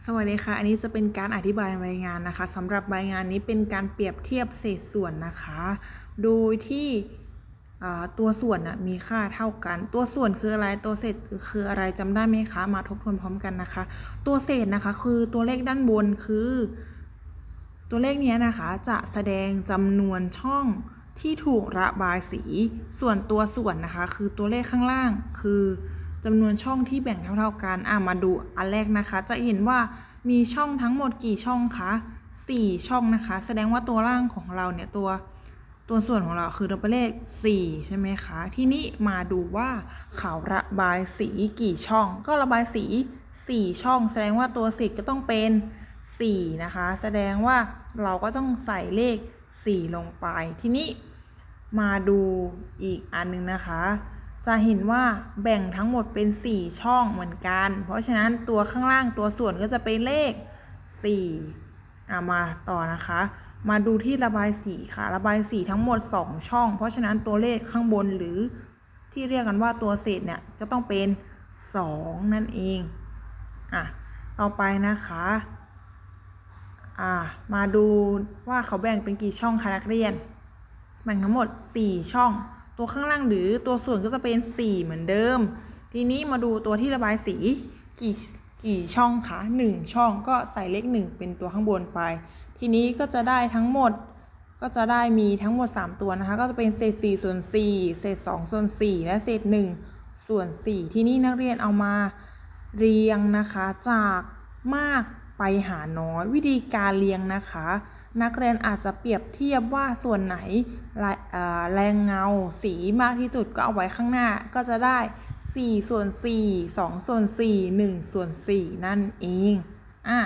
สวัสดีค่ะ อันนี้จะเป็นการอธิบายใบงานนะคะสำหรับใบงานนี้เป็นการเปรียบเทียบเศษส่วนนะคะ โดยที่ตัวส่วนนะมีค่าเท่ากัน ตัวส่วนคืออะไรตัวเศษคืออะไรจำได้ไหมคะ มาทบทวนพร้อมกันนะคะ ตัวเศษนะคะคือตัวเลขด้านบนคือ ตัวเลขเนี้ยนะคะจะแสดงจำนวนช่องที่ถูกระบายสี ส่วนตัวส่วนนะคะ คือตัวเลขข้างล่างคือ จำนวนช่องที่แบ่งเท่าๆกันอะมาดูอันแรกนะคะ จะเห็นว่ามีช่องทั้งหมดกี่ช่องคะ4 ช่องนะคะ แสดงว่าตัวล่างของเราเนี่ยตัวตัวส่วนของเราคือตัวเลข4ใช่ไหมคะ ทีนี้มาดูว่าเขาระบายสีกี่ช่อง ก็ระบายสี 4 ช่อง แสดงว่าตัวสิก็ต้องเป็น 4 นะคะ แสดงว่าเราก็ต้องใส่เลข 4 ลงไป ทีนี้มาดูอีกอันหนึงนะคะ จะเห็นว่าแบ่งทั้งหมดเป็น 4 ช่องเหมือนกัน เพราะฉะนั้นตัวข้างล่างตัวส่วนก็จะเป็นเลข4อะมาต่อนะคะ มาดูที่ระบายสีค่ะ ระบายสีทั้งหมด 2 ช่อง เพราะฉะนั้นตัวเลขข้างบนหรือที่เรียกกันว่าตัวเศษเนี่ยก็ต้องเป็น 2 นั่นเองอะต่อไปนะคะอ่ามาดูว่าเขาแบ่งเป็นกี่ช่องคะนักเรียน แบ่งทั้งหมด 4 ช่อง ตัวข้างล่างหรือตัวส่วนก็จะเป็น 4 เหมือนเดิม ทีนี้มาดูตัวที่ระบายสีกี่กี่ช่องคะ1ช่องก็ใส่เลข 1 เป็นตัวข้างบนไป ทีนี้ก็จะได้ทั้งหมดก็จะได้มีทั้งหมด 3 ตัวนะคะ ก็จะเป็นเศษ4ส่วน4เศษ2ส่วน4และเศษ1ส่วน4ที่นี้นักเรียนเอามาเรียงนะคะจากมากไปหาน้อยวิธีการเรียงนะคะ นักเรียนอาจจะเปรียบเทียบว่าส่วนไหนแรงเงาสีมากที่สุดก็เอาไว้ข้างหน้าก็จะได้ 4 ส่วน 4 2 ส่วน 4 1 ส่วน 4 นั่นเองอะ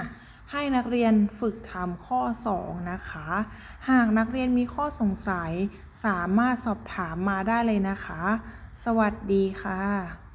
ให้นักเรียนฝึกทำข้อ 2 นะคะ หากนักเรียนมีข้อสงสัยสามารถสอบถามมาได้เลยนะคะ สวัสดีค่ะ